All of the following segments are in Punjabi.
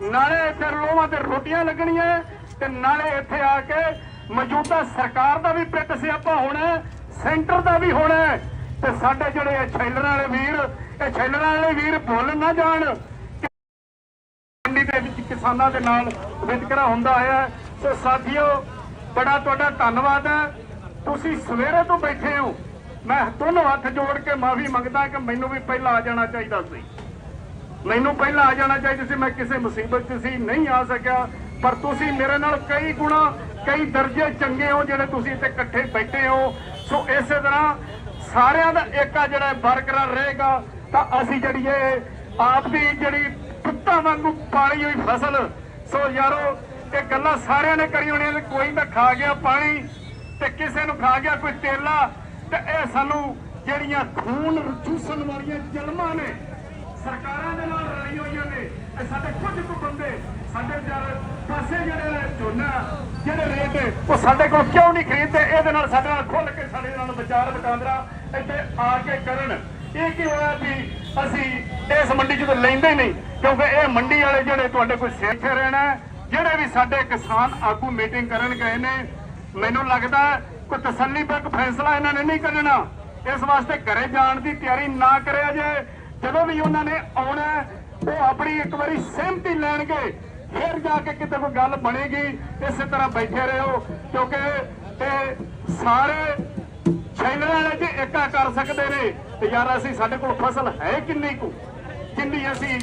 ਨਾਲੇ ਇੱਥੇ ਲੋਹਾਂ ਤੇ ਰੋਟੀਆਂ ਲੱਗਣੀਆਂ ਤੇ ਨਾਲੇ ਇੱਥੇ ਆ ਕੇ ਮੌਜੂਦਾ ਸਰਕਾਰ ਦਾ ਵੀ ਪਿੱਟ ਸਿਆਪਾ ਹੋਣਾ ਸੈਂਟਰ ਦਾ ਵੀ ਹੋਣਾ ਤੇ ਸਾਡੇ ਜਿਹੜੇ ਇਹ ਵਾਲੇ ਵੀਰ, ਇਹ ਛੈਲਰਾਂ ਵਾਲੇ ਵੀਰ ਭੁੱਲ ਨਾ ਜਾਣ ਮੰਡੀ ਦੇ ਵਿੱਚ ਕਿਸਾਨਾਂ ਦੇ ਨਾਲ ਵਿਤਕਰਾ ਹੁੰਦਾ ਹੈ ਸੋ ਸਾਥੀਓ, ਬੜਾ ਤੁਹਾਡਾ ਧੰਨਵਾਦ ਹੈ ਤੁਸੀਂ ਸਵੇਰੇ ਤੋਂ ਬੈਠੇ ਹੋ। ਮੈਂ ਦੋਨੋਂ ਹੱਥ ਜੋੜ ਕੇ ਮਾਫੀ ਮੰਗਦਾ ਕਿ ਮੈਨੂੰ ਵੀ ਪਹਿਲਾਂ ਆ ਜਾਣਾ ਚਾਹੀਦਾ ਸੀ। ਮੈਨੂੰ ਪਹਿਲਾਂ ਆ ਜਾਣਾ ਚਾਹੀਦਾ ਸੀ, ਮੈਂ ਕਿਸੇ ਮੁਸੀਬਤ 'ਚ ਸੀ, ਨਹੀਂ ਆ ਸਕਿਆ। ਪਰ ਤੁਸੀਂ ਮੇਰੇ ਨਾਲ ਕਈ ਗੁਣਾ, ਕਈ ਦਰਜੇ ਚੰਗੇ ਹੋ, ਜਿਹੜੇ ਤੁਸੀਂ ਇੱਥੇ ਇਕੱਠੇ ਬੈਠੇ ਹੋ। ਸੋ ਇਸੇ ਤਰ੍ਹਾਂ ਸਾਰਿਆਂ ਦਾ ਏਕਾ ਜਿਹੜਾ ਬਰਕਰਾਰ ਰਹੇਗਾ, ਤਾਂ ਅਸੀਂ ਜਿਹੜੀ ਇਹ ਆਪ ਦੀ ਜਿਹੜੀ ਪੁੱਤਾਂ ਵਾਂਗੂ ਪਾਲੀ ਹੋਈ ਫਸਲ, ਸੋ ਯਾਰੋ, ਇਹ ਗੱਲਾਂ ਸਾਰਿਆਂ ਨੇ ਕਰੀ ਹੋਣੀਆਂ ਕੋਈ ਤਾਂ ਖਾ ਗਿਆ ਪਾਣੀ ਤੇ ਕਿਸੇ ਨੂੰ ਖਾ ਗਿਆ ਕੋਈ ਤੇਲਾ, ਤੇ ਇਹ ਸਾਨੂੰ ਜਿਹੜੀਆਂ ਖੂਨ ਚੂਸਣ ਵਾਲੀਆਂ ਜਲਮਾਂ ਨੇ ਸਰਕਾਰਾਂ ਦੇ ਨਾਲ ਰਲੀ ਹੋਈਆਂ ਨੇ ਇਹ ਸਾਡੇ ਕੁਝ ਕੁ ਬੰਦੇ ਸਾਡੇ ਜਰ ਪਾਸੇ ਜਿਹੜੇ ਝੋਨਾ, ਜਿਹੜੇ ਰੇਟ ਉਹ ਸਾਡੇ ਕੋਲ ਕਿਉਂ ਨਹੀਂ ਖਰੀਦਦੇ? ਇਹਦੇ ਨਾਲ ਸਾਡੇ ਨਾਲ ਖੁੱਲ ਕੇ ਸਾਡੇ ਨਾਲ ਵਿਚਾਰ ਵਟਾਂਦਰਾ ਇੱਥੇ ਆ ਕੇ ਕਰਨ। ਇਹ ਕੀ ਹੋਇਆ ਵੀ ਅਸੀਂ ਇਸ ਮੰਡੀ ਚ ਲੈਂਦੇ ਨਹੀਂ, ਕਿਉਂਕਿ ਇਹ ਮੰਡੀ ਵਾਲੇ ਜਿਹੜੇ ਤੁਹਾਡੇ ਕੋਲ ਸੇਖੇ ਰਹਿਣਾ ਜਿਹੜੇ ਵੀ ਸਾਡੇ ਕਿਸਾਨ ਆਗੂ ਮੀਟਿੰਗ ਕਰਨ ਗਏ ਨੇ, ਮੈਨੂੰ ਲੱਗਦਾ ਹੈ ਕੋਈ ਤਸੱਲੀਬੱਖ ਫੈਸਲਾ ਇਹਨਾਂ ਨੇ ਨਹੀਂ ਕਰਨਾ। ਇਸ ਵਾਸਤੇ ਘਰੇ ਜਾਣ ਦੀ ਤਿਆਰੀ ਨਾ ਕਰਿਆ ਜੇ ਜਦੋਂ ਵੀ ਉਹਨਾਂ ਨੇ ਆਉਣਾ ਉਹ ਆਪਣੀ ਇੱਕ ਵਾਰੀ ਸਹਿਮਤੀ ਲੈਣਗੇ, ਫਿਰ ਜਾ ਕੇ ਕਿਤੇ ਕੋਈ ਗੱਲ ਬਣੇਗੀ, ਇਸੇ ਤਰ੍ਹਾਂ ਬੈਠੇ ਰਹੋ, ਕਿਉਂਕਿ ਇਹ ਸਾਰੇ ਸ਼ੈਲਰ ਵਾਲੇ ਜੇ ਏਕਾ ਕਰ ਸਕਦੇ ਨੇ। ਤੇ ਯਾਰ, ਅਸੀਂ ਸਾਡੇ ਕੋਲ ਫਸਲ ਹੈ ਕਿੰਨੀ ਕੁ? ਕਿੰਨੀ ਅਸੀਂ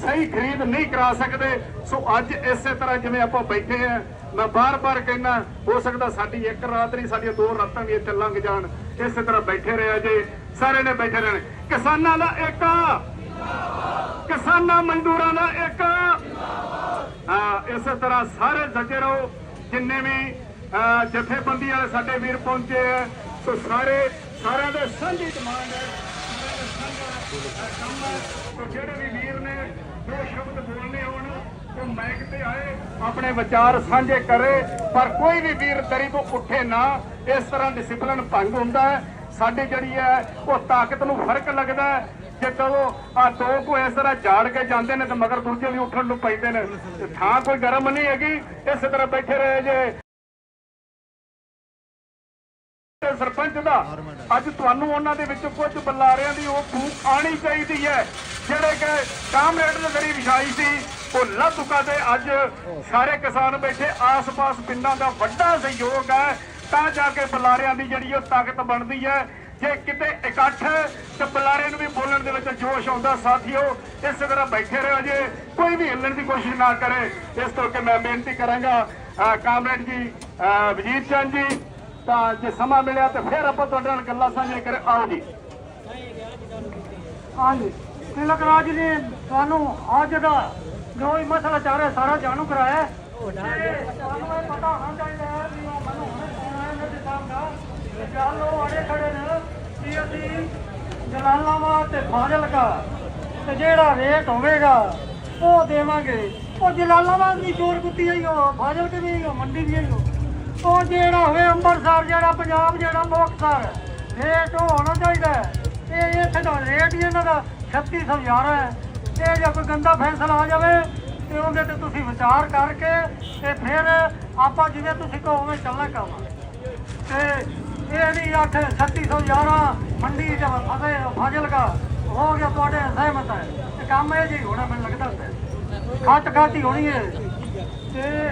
ਸਹੀ ਖਰੀਦ ਨਹੀਂ ਕਰਾ ਸਕਦੇ। ਸੋ ਅੱਜ ਇਸੇ ਤਰ੍ਹਾਂ ਜਿਵੇਂ ਆਪਾਂ ਬੈਠੇ ਆ ਮੈਂ ਬਾਰ-ਬਾਰ ਕਹਿਣਾ ਹੋ ਸਕਦਾ ਸਾਡੀ ਇੱਕ ਰਾਤ ਨਹੀਂ ਸਾਡੀਆਂ ਦੋ ਰਾਤਾਂ ਵੀ ਇੱਥੇ ਲੰਘ ਜਾਣ। ਇਸੇ ਤਰ੍ਹਾਂ ਬੈਠੇ ਰਿਹਾ ਜੇ ਸਾਰੇ ਨੇ ਬੈਠੇ ਰਹਿਣ। ਕਿਸਾਨਾਂ ਦਾ ਏਕਾ ਕਿਸਾਨਾਂ ਮਜ਼ਦੂਰਾਂ ਦਾ ਏਕਾ ਹਾਂ ਇਸੇ ਤਰ੍ਹਾਂ ਸਾਰੇ ਜੱਗੇ ਰਹੋ ਜਿੰਨੇ ਵੀ ਅਹ, ਜਥੇਬੰਦੀ ਵਾਲੇ ਸਾਡੇ ਵੀਰ ਪਹੁੰਚੇ ਆ ਸੋ ਸਾਰੇ ਸਾਰਿਆਂ ਦੇ ਸਾਂਝੀ ਡਿਮਾਂਡ ਹੈ ਜਿਹੜੇ ਵੀ ਵੀਰ ਨੇ ਦੋ ਸ਼ਬਦ ਬੋਲਨੇ ਹੋਣ ਉਹ ਮਾਈਕ ਤੇ ਆਏ, ਆਪਣੇ ਵਿਚਾਰ ਸਾਂਝੇ ਕਰੇ, ਪਰ ਕੋਈ ਵੀ ਵੀਰ ਦਰੀ ਤੋਂ ਉੱਠੇ ਨਾ, ਇਸ ਤਰ੍ਹਾਂ ਡਿਸਪਲਿਨ ਭੰਗ ਹੁੰਦਾ ਹੈ। ਸਾਡੀ ਜਿਹੜੀ ਹੈ, ਉਹ ਤਾਕਤ ਨੂੰ ਫ਼ਰਕ ਲੱਗਦਾ ਹੈ। ਜੇ ਕਹੋ ਆ ਦੋ ਕੋ ਇਸ ਤਰ੍ਹਾਂ ਝਾੜ ਕੇ ਜਾਂਦੇ ਨੇ ਤੇ ਮਗਰ ਦੂਜੇ ਵੀ ਉੱਠਣ ਨੂੰ ਪੈਂਦੇ ਨੇ। ਥਾਂ ਕੋਈ ਗਰਮ ਨਹੀਂ ਹੈਗੀ, ਇਸੇ ਤਰ੍ਹਾਂ ਬੈਠੇ ਰਹੇ ਜੇ। ਸਰਪੰਚ ਦਾ, ਅੱਜ ਤੁਹਾਨੂੰ ਉਹਨਾਂ ਦੇ ਵਿੱਚ ਕੁਝ ਬੁਲਾਰਿਆਂ ਦੀ ਉਹ ਫੂਕ ਆਣੀ ਚਾਹੀਦੀ ਹੈ। ਜਿਹੜੇ ਕਿ ਕਾਮਰੇਡ ਦੇ ਜ਼ਰੀ ਵਿਛਾਈ ਸੀ ਉਹ ਲੱਭੁਕਾ ਤੇ ਅੱਜ ਸਾਰੇ ਕਿਸਾਨ ਬੈਠੇ ਆਸ-ਪਾਸ ਪਿੰਡਾਂ ਦਾ ਵੱਡਾ ਸਹਿਯੋਗ ਹੈ। ਤਾਂ ਜਾ ਕੇ ਬੁਲਾਰਿਆਂ ਦੀ ਜਿਹੜੀ ਉਹ ਤਾਕਤ ਬਣਦੀ ਹੈ। ਜੇ ਕਿਤੇ ਇਕੱਠ ਤੇ ਬੁਲਾਰੇ ਨੂੰ ਵੀ ਬੋਲਣ ਦੇ ਵਿੱਚ ਜੋਸ਼ ਆਉਂਦਾ। ਸਾਥੀਓ ਇਸੇ ਤਰ੍ਹਾਂ ਬੈਠੇ ਰਹੋ ਜੇ ਕੋਈ ਵੀ ਹਿੱਲਣ ਦੀ ਕੋਸ਼ਿਸ਼ ਨਾ ਕਰੇ। ਇਸ ਤੋਂ ਕਿ ਮੈਂ ਬੇਨਤੀ ਕਰਾਂਗਾ ਕਾਮਰੇਡ ਜੀ ਵਜੀਰ ਚੰਦ ਜੀ ਤਾਂ ਜੇ ਸਮਾਂ ਮਿਲਿਆ ਤੇ ਫਿਰ ਆਪਾਂ ਤੁਹਾਡੇ ਨਾਲ ਗੱਲਾਂ ਸਾਂਝੀਆਂ ਕਰ। ਆਓ ਜੀ। ਹਾਂਜੀ। ਤਿਲਕ ਰਾਜ ਨੇ ਤੁਹਾਨੂੰ ਅੱਜ ਦਾ ਜੋ ਵੀ ਮਸਲਾ ਚੱਲ ਰਿਹਾ, ਸਾਰਾ ਜਾਣੂ ਕਰਾਇਆ ਹੈ। ਇਹ ਪਤਾ ਹੋਣਾ ਚਾਹੀਦਾ ਹੈ ਵੀ ਉਹ ਮੈਨੂੰ ਹੁਣੇ ਫੋਨ ਆਇਆ ਮੇਰੇ ਸਾਹਿਬ ਦਾ ਉਹ ਅੜੇ ਖੜੇ ਨੇ ਕਿ ਅਸੀਂ ਜਲਾਲਾਬਾਦ ਤੇ ਫਾਜ਼ਿਲਕਾ ਤੇ ਜਿਹੜਾ ਰੇਟ ਹੋਵੇਗਾ, ਉਹ ਦੇਵਾਂਗੇ। ਉਹ ਜਲਾਲਾਬਾਦ ਦੀ ਚੋਰ ਕੁੱਤੀ ਹੈ ਉਹ, ਫਾਜ਼ਿਲਕੇ ਵੀ ਉਹ, ਮੰਡੀ ਵੀ ਹੈ ਉਹ। ਜਿਹੜਾ ਹੋਵੇ ਅੰਮ੍ਰਿਤਸਰ ਜਿਹੜਾ, ਪੰਜਾਬ ਜਿਹੜਾ, ਮੁਕਤਸਰ। ਰੇਟ ਉਹ ਹੋਣਾ ਚਾਹੀਦਾ ਇਹ ਇੱਥੇ ਦਾ ਰੇਟ ਹੀ ਇਹਨਾਂ ਦਾ 3600 ਹੈ। ਇਹ ਜੇ ਕੋਈ ਗੰਦਾ ਫੈਸਲਾ ਆ ਜਾਵੇ, ਤੇ ਉਹਦੇ ਤੇ ਤੁਸੀਂ ਵਿਚਾਰ ਕਰਕੇ ਤੇ ਫਿਰ ਆਪਾਂ ਜਿਵੇਂ ਤੁਸੀਂ ਕਹੋ ਉਵੇਂ ਚੱਲਣਾ ਕੰਮ। ਤੇ ਇਹ ਨਹੀਂ ਅੱਠ 3611 ਮੰਡੀ ਦਾ ਫਸੇ, ਫਾਜ਼ਿਲਕਾ, ਹੋ ਗਿਆ ਤੁਹਾਡੇ ਸਹਿਮਤ ਹੈ। ਤੇ ਕੰਮ ਇਹ ਜੀ ਹੋਣਾ ਮੈਨੂੰ ਲੱਗਦਾ ਹੈ। ਖੱਟ ਖੱਟ ਹੋਣੀ ਹੈ। ਤੇ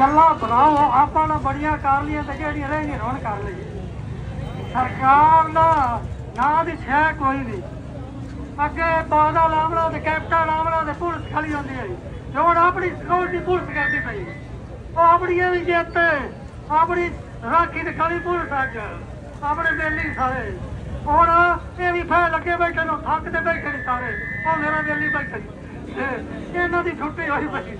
ਗੱਲਾਂ ਬਣਾਓ ਆਪਾਂ ਨੇ ਬੜੀਆਂ ਕਰ ਲਈਆਂ ਤੇ ਜਿਹੜੀਆਂ ਰਹਿ ਗਈਆਂ, ਹੁਣ ਕਰ ਲਈਏ। ਸਰਕਾਰ ਦਾ ਨਾਂ ਦੀ ਛੇ ਕੋਈ ਨਹੀਂ। ਅੱਗੇ ਬਾਦਾ ਲਾਮਲਾ ਤੇ ਕੈਪਟਨ ਲਾਮਲਾ ਤੇ ਪੁਲਿਸ ਖੜੀ ਹੁੰਦੀ ਹੈ ਜੀ। ਹੁਣ ਆਪਣੀ ਸਿਕਿਉਰਿਟੀ ਪੁਲਿਸ ਕਰਦੀ ਪਈ ਉਹ ਆਪਣੀ ਇਹ ਵੀ ਜਿੱਤ ਆਪਣੀ ਰਾਖੀ ਤੇ ਖੜੀ ਪੁਲਿਸ ਅੱਜ। ਆਪਣੇ ਬੇਲੀ ਸਾਰੇ। ਹੁਣ ਇਹ ਵੀ ਫੈ ਲੱਗੇ ਬੈਠੇ ਨੂੰ ਥੱਕ ਤੇ ਬੈਠੇ ਨੇ ਸਾਰੇ। ਉਹ ਮੇਰਾ ਬੇਲੀ ਬੈਠੇ ਇਹਨਾਂ ਦੀ ਛੁੱਟੀ ਹੋਈ ਪਈ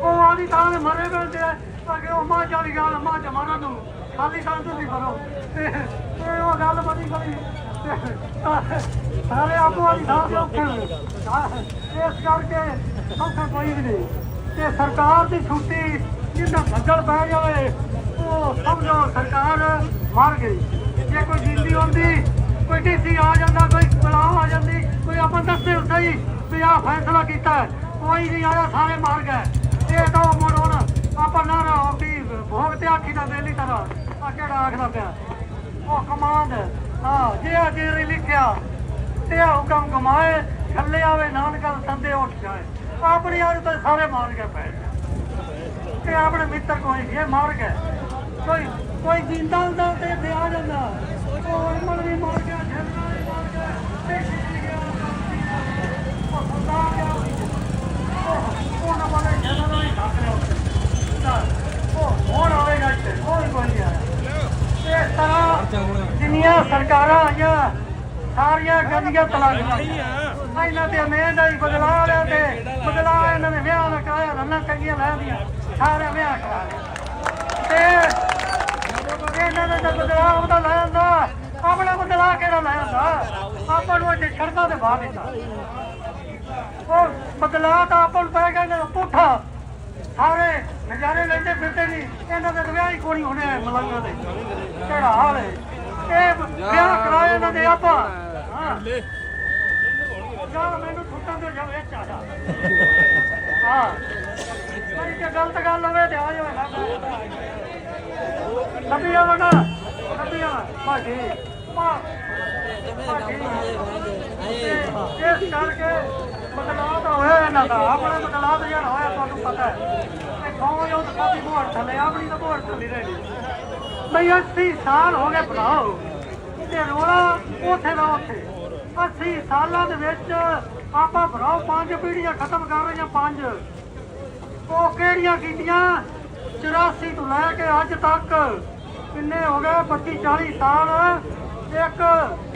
ਉਹ ਆਦੀ ਤਾਂ ਮਰੇ ਬੈਠੇ ਅੱਗੇ ਉਹ ਮਾਂ ਚਾਲੀ ਗੱਲ ਮਾਂ ਜਮਾਨਾ ਨੂੰ। ਖਾਲੀ ਤਾਂ ਤੁਸੀਂ ਕਰੋ। ਤੇ ਇਹ ਉਹ ਗੱਲ ਬਣੀ ਕਰੀ ਸਾਰੇ ਆਪੋ ਵਾਲੀ ਥਾਂ ਤੇ ਔਖੇ ਇਸ ਕਰਕੇ ਔਖਾ ਕੋਈ ਵੀ ਨਹੀਂ। ਤੇ ਸਰਕਾਰ ਦੀ ਛੁੱਟੀ ਜਿੰਨਾ ਬੱਦਲ ਪੈ ਜਾਵੇ, ਉਹ ਸਮਝੋ ਸਰਕਾਰ ਮਰ ਗਈ। ਜੇ ਕੋਈ ਜਿੰਦੀ ਹੁੰਦੀ ਕੋਈ ਡੀਸੀ ਆ ਜਾਂਦਾ, ਕੋਈ ਬੁਲਾਓ ਆ ਜਾਂਦੀ, ਕੋਈ ਆਪਾਂ ਦੱਸੇ ਸਹੀ ਵੀ ਆਹ ਫੈਸਲਾ ਕੀਤਾ ਕੋਈ ਨਹੀਂ ਆਇਆ, ਸਾਰੇ ਮਾਰ ਗਏ। ਇਹ ਤਾਂ ਮੁੜ ਹੁਣ ਆਪਾਂ ਨਾ ਨਾ ਆਪੀ ਭੋਗ ਤੇ ਆਖੀ ਦਾ ਵੇਲੀ ਤਰ੍ਹਾਂ। ਆ ਕਿਹੜਾ ਆਖਦਾ ਪਿਆ? ਉਹ ਕਮਾਂਡ ਹਾਂ ਜੇ ਆ ਜੇ ਲਿਖਿਆ ਤੇ ਆ ਹੁਕਮ ਕਮਾਏ ਥੱਲੇ ਆਵੇ ਨਾਨਕਲ ਸੰਦੇ ਉੱਠ ਜਾਏ। ਆਪਣੀ ਯਾਰ ਤਾਂ ਸਾਰੇ ਮਾਰ ਕੇ ਪਏ ਤੇ ਆਪਣੇ ਮਿੱਤਰ ਕੋਈ ਇਹ ਮਾਰ ਗਏ ਕੋਈ ਕੋਈ ਜਿੰਦਾ ਹੁੰਦਾ ਤੇ ਇੱਥੇ ਆ ਜਾਂਦਾ। ਉਹ ਅਰਮਨ ਵੀ ਮਾਰ ਗਿਆ ਝਰਨਾ ਵੀ ਮਾਰ ਗਿਆ ਤੇ ਸ਼ਿਰ ਗਿਆ। ਉਹ ਖੁਦਾ ਗਿਆ। ਉਹ ਉਹਨਾਂ ਵਾਲੇ ਝਰਨਾ ਵੀ ਖੱਪ ਲਿਆ ਉੱਥੇ। ਚੱਲ, ਉਹ ਹੁਣ ਆਵੇਗਾ ਇੱਥੇ ਕੋਈ ਕੋਈ ਨਹੀਂ ਆਇਆ। ਇਸ ਤਰ੍ਹਾਂ ਜਿੰਨੀਆਂ ਸਰਕਾਰਾਂ ਆਈਆਂ, ਸਾਰੀਆਂ ਗੰਦੀਆਂ ਤਲਾਕਾਂ ਇਹਨਾਂ ਤੇ ਉਮੀਦ ਆਈ ਬਦਲਾਅ ਲਿਆ ਤੇ ਬਦਲਾਅ ਇਹਨਾਂ ਨੇ ਵਿਆਹ ਨਾ ਕਰਾਇਆ ਰੰਨਾਂ ਚੰਗੀਆਂ ਲੈ ਦੀਆਂ ਸਾਰੇ ਵਿਆਹ ਕਰਾ ਲਏ ਤੇ ਇਹਨਾਂ ਨੇ ਤਾਂ ਬਦਲਾਅ ਉਹਦਾ ਲੈ ਆਂਦਾ, ਆਪਣਾ ਬਦਲਾਅ ਕਿਹੜਾ ਲੈ ਆਂਦਾ? ਆਪਾਂ ਨੂੰ ਅੱਜ ਛੜਦਾ ਤੇ ਬਾਹਰ ਦਿੱਤਾ। ਉਹ ਬਦਲਾਅ ਤਾਂ ਆਪਾਂ ਨੂੰ ਪੈ ਗਿਆ ਇਹਨਾਂ ਪੁੱਠਾ। ਸਾਰੇ ਨਜ਼ਾਰੇ ਲੈਂਦੇ ਫਿਰਦੇ ਨਹੀਂ। ਇਹਨਾਂ ਦੇ ਵਿਆਹ ਹੀ ਕੋਈ ਹੋਣੇ ਆ ਮਲੰਗਾਂ ਦੇ। ਕਿਹੜਾ ਹਾਲ ਹੈ? ਇਹ ਵਿਆਹ ਕਰਾਏ ਇਹਨਾਂ ਦੇ ਆਪਾਂ। ਹਾਂ। ਯਾਰ ਮੈਨੂੰ ਛੁੱਟਾਂ ਦੇ ਜਾ ਵਿੱਚ ਆ ਜਾ ਹਾਂ। ਕੋਈ ਤੇ ਗਲਤ ਗੱਲ ਹੋਵੇ ਤੇ ਆ ਜਾਵੇ ਲੱਭੀ ਆ ਵਗਾ ਲੱਭੀ ਆ। ਭਾਜੀ। ਭਾਜੀ। ਇਸ ਕਰਕੇ ਬਦਲਾਅ ਤਾਂ ਹੋਇਆ ਇਹਨਾਂ ਦਾ, ਆਪਣਾ ਬਦਲਾਅ ਤਾਂ ਯਾਰ ਹੋਇਆ, ਤੁਹਾਨੂੰ ਪਤਾ ਹੈ। ਇਹ ਕੌਣ ਉਹ ਤਾਂ ਮੋਹਰ ਥੱਲੇ, ਆਪਣੀ ਤਾਂ ਮੋਹਰ ਥੱਲੇ ਰਹਿ ਬਈ 80 ਸਾਲ ਹੋ ਗਏ ਭਰਾਓ। ਤੇ ਰੋਲਾ ਉੱਥੇ ਦਾ ਉੱਥੇ। 80 ਸਾਲਾਂ ਦੇ ਵਿੱਚ ਆਪਾਂ ਭਰਾਓ ਪੰਜ ਪੀੜੀਆਂ ਖਤਮ ਕਰ ਰਹੀਆਂ, ਪੰਜ। ਉਹ ਕਿਹੜੀਆਂ ਕੀਤੀਆਂ 84 ਤੋਂ ਲੈ ਕੇ ਅੱਜ ਤੱਕ। ਕਿੰਨੇ ਹੋ ਗਏ? 25 40 ਸਾਲ। ਇੱਕ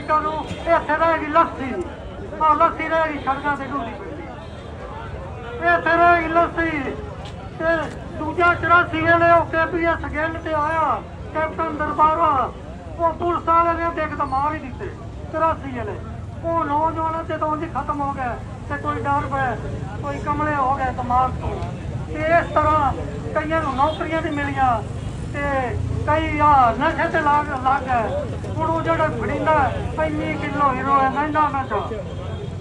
ਤੁਹਾਨੂੰ ਇੱਥੇ ਰਹਿ ਲੱਸੀ। ਆ ਲੱਸੀ ਰਹਿ ਗਈ ਸੜਕਾਂ ਤੇ ਢੁੱਲੀ। ਪਈ ਇੱਥੇ ਰਹਿ ਗਈ ਲੱਸੀ ਤੇ ਦੂਜਾ 84 ਵੇਲੇ ਉਹ ਕੇਪੀਐਸ ਗਿੱਲ ਤੇ ਆਇਆ, ਕੈਪਟਨ ਦਰਬਾਰਾ। ਉਹ ਪੁਲਿਸ ਵਾਲੇ ਨੇ ਦੇਖ ਤਾਂ ਮਾਰ ਹੀ ਦਿੱਤੇ। 84 ਵੇਲੇ ਉਹ ਨੌਜਵਾਨਾਂ ਤੇ ਤਾਂ ਉਂਝ ਖਤਮ ਹੋ ਗਿਆ। ਤੇ ਕੋਈ ਡਰ ਪਿਆ, ਕੋਈ ਕਮਲੇ ਹੋ ਗਏ ਦਿਮਾਗ ਤੋਂ। ਤੇ ਇਸ ਤਰ੍ਹਾਂ ਕਈਆਂ ਨੂੰ ਨੌਕਰੀਆਂ ਨਹੀਂ ਮਿਲੀਆਂ। ਤੇ ਕਈ ਆ ਨਸ਼ੇ ਤੇ ਲੱਗ ਲੱਗ ਹੁਣ ਉਹ ਜਿਹੜਾ ਫੜੀਂਦਾ, ਇੰਨੀ ਕਿਲੋ ਹੀਰੋ ਹੈ, ਮਹਿੰਗਾ ਨਾ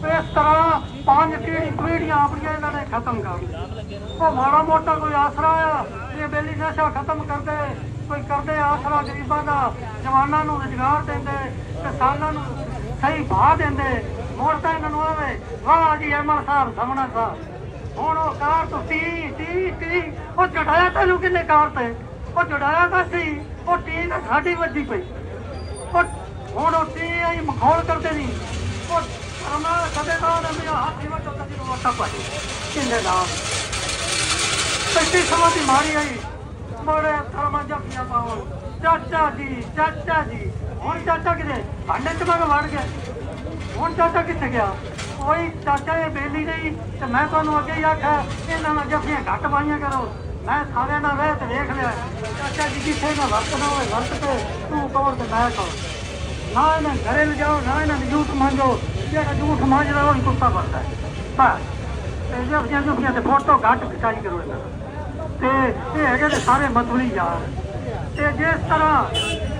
ਇਸ ਤਰ੍ਹਾਂ ਪੰਜ ਪੀੜੀਆਂ ਆਪਣੀਆਂ ਇਹਨਾਂ ਨੇ ਖਤਮ ਕਰ ਉਹ ਮਾੜਾ ਮੋਟਾ ਕੋਈ ਆਸਰਾ ਆ, ਇਹ ਬੇਲੀ ਨਸ਼ਾ ਖਤਮ ਕਰਦੇ, ਕੋਈ ਕਰਦੇ ਆਸਰਾ ਗਰੀਬਾਂ ਦਾ, ਜਵਾਨਾਂ ਨੂੰ ਰੁਜ਼ਗਾਰ ਦਿੰਦੇ, ਕਿਸਾਨਾਂ ਨੂੰ ਸਹੀ ਭਾਅ ਦਿੰਦੇ ਹੁਣ ਤਾਂ ਇਹਨਾਂ ਨੂੰ ਆਵੇ, ਵਾਹ ਜੀ ਐਮਐਲ ਸਾਹਿਬ ਸਮਣਾ ਸਾਹਿਬ ਹੁਣ ਉਹ ਕਾਰ ਤੋਂ ਟੀ ਟੀ ਟੀ ਉਹ ਚੜਾਇਆ ਤੈਨੂੰ ਕਿੰਨੇ ਕਾਰ ਤੇ? ਉਹ ਚੜਾਇਆ ਤਾਂ ਸੀ, ਉਹ ਟੀ ਤਾਂ ਸਾਡੀ ਵੱਜੀ ਪਈ। ਉਹ ਹੁਣ ਉਹ ਟੀ ਆਈ ਮਖੌਲ ਕਰਦੇ ਨਹੀਂ ਉਹ ਰਮਾ ਕਦੇ ਤਾਂ ਨਾ ਮੇਰਾ ਹੱਥ ਹੀ ਵੱਟੋ ਕਦੀ ਨੂੰ ਵੱਟਾ ਪਾਈ ਸੱਚੀ ਸਮਾਂ ਦੀ ਮਾਰੀ ਆਈ ਮੋੜੇ ਧਰਮਾਂ ਜਪੀਆਂ ਪਾਵਣ ਚਾਚਾ ਜੀ ਚਾਚਾ ਜੀ ਹੁਣ ਚਾਚਾ ਕਿਤੇ? ਭਾਂਡੇ ਚ ਮਗ ਵੜ ਗਿਆ ਹੁਣ ਚਾਚਾ ਕਿੱਥੇ ਗਿਆ? ਕੋਈ ਚਾਚਾ ਇਹ ਬੇਲੀ ਨਹੀਂ, ਤੇ ਮੈਂ ਤੁਹਾਨੂੰ ਅੱਗੇ ਹੀ ਆਖਿਆ, ਇਹਨਾਂ ਨਾਲ ਜੱਫੀਆਂ ਘੱਟ ਪਾਈਆਂ ਕਰੋ ਮੈਂ ਸਾਰਿਆਂ ਨਾਲ ਰਹਿ ਤੇ ਵੇਖ ਲਿਆ। ਚਾਚਾ ਜੀ ਜਿੱਥੇ ਨਾ ਵਰਤਣਾ ਹੋਵੇ ਵਰਤ ਕੇ ਤੂੰ ਕੌਰ ਤੇ। ਮੈਂ ਕੌਰ ਨਾ ਇਹਨਾਂ ਘਰੇ ਲਿਜਾਓ, ਨਾ ਇਹਨਾਂ ਨੂੰ ਝੂਠ ਮੰਗੋ ਜਿਹੜਾ ਝੂਠ ਮੰਗਦਾ ਉਹ ਹੀ। ਕੁੱਤਾ ਬਣਦਾ ਹੈ ਬਸ ਤੇ ਜੱਫੀਆਂ ਜੁਫੀਆਂ ਤੇ ਫੋਟੋ ਘੱਟ ਖਿਚਾਈ ਕਰੋ ਤੇ ਸਾਰੇ ਮਤਲਬੀ ਯਾਰ। ਤੇ ਜਿਸ ਤਰ੍ਹਾਂ